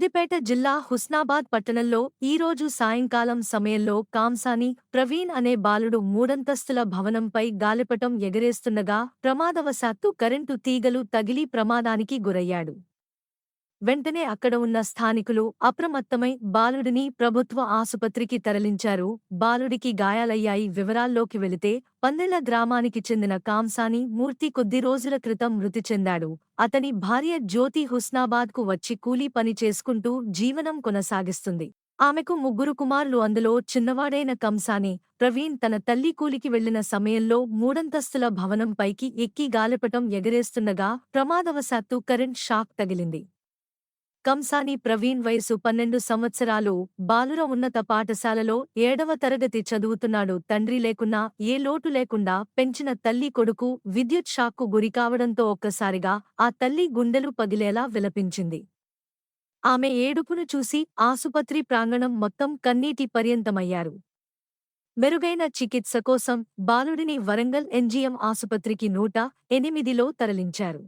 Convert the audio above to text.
సిద్దిపేట జిల్లా హుస్నాబాద్ పట్టణంలో ఈరోజు సాయంకాలం సమయంలో కాంసాని ప్రవీణ్ అనే బాలుడు మూడంతస్తుల భవనంపై గాలిపటం ఎగరేస్తుండగా ప్రమాదవశాత్తు కరెంటు తీగలు తగిలి ప్రమాదానికి గురయ్యాడు. వెంటనే అక్కడ ఉన్న స్థానికులు అప్రమత్తమై బాలుడిని ప్రభుత్వ ఆసుపత్రికి తరలించారు. బాలుడికి గాయాలయ్యాయి. వివరాల్లోకి వెళితే పందెల గ్రామానికి చెందిన కాంసాని మూర్తి కొద్ది రోజుల క్రితం మృతి చెందాడు. అతని భార్య జ్యోతి హుస్నాబాద్కు వచ్చి కూలీ పని చేసుకుంటూ జీవనం కొనసాగిస్తుంది. ఆమెకు ముగ్గురు కుమారులు. అందులో చిన్నవాడైన కంసాని ప్రవీణ్ తన తల్లి కూలికి వెళ్ళిన సమయంలో మూడంతస్తుల భవనం పైకి ఎక్కి గాలిపటం ఎగరేస్తుండగా ప్రమాదవశాత్తు కరెంట్ షాక్ తగిలింది. కంసాని ప్రవీణ్ వయసు పన్నెండు సంవత్సరాలు బాలుర ఉన్నత పాఠశాలలో ఏడవ తరగతి చదువుతున్నాడు. తండ్రి లేకున్నా ఏ లోటు లేకుండా పెంచిన తల్లి కొడుకు విద్యుత్ షాక్కు గురికావడంతో ఒక్కసారిగా ఆ తల్లి గుండెలు పగిలేలా విలపించింది. ఆమె ఏడుపును చూసి ఆసుపత్రి ప్రాంగణం మొత్తం కన్నీటి పర్యంతమయ్యారు. మెరుగైన చికిత్స కోసం బాలుడిని వరంగల్ ఎన్జీఎం ఆసుపత్రికి నూట ఎనిమిదిలో తరలించారు.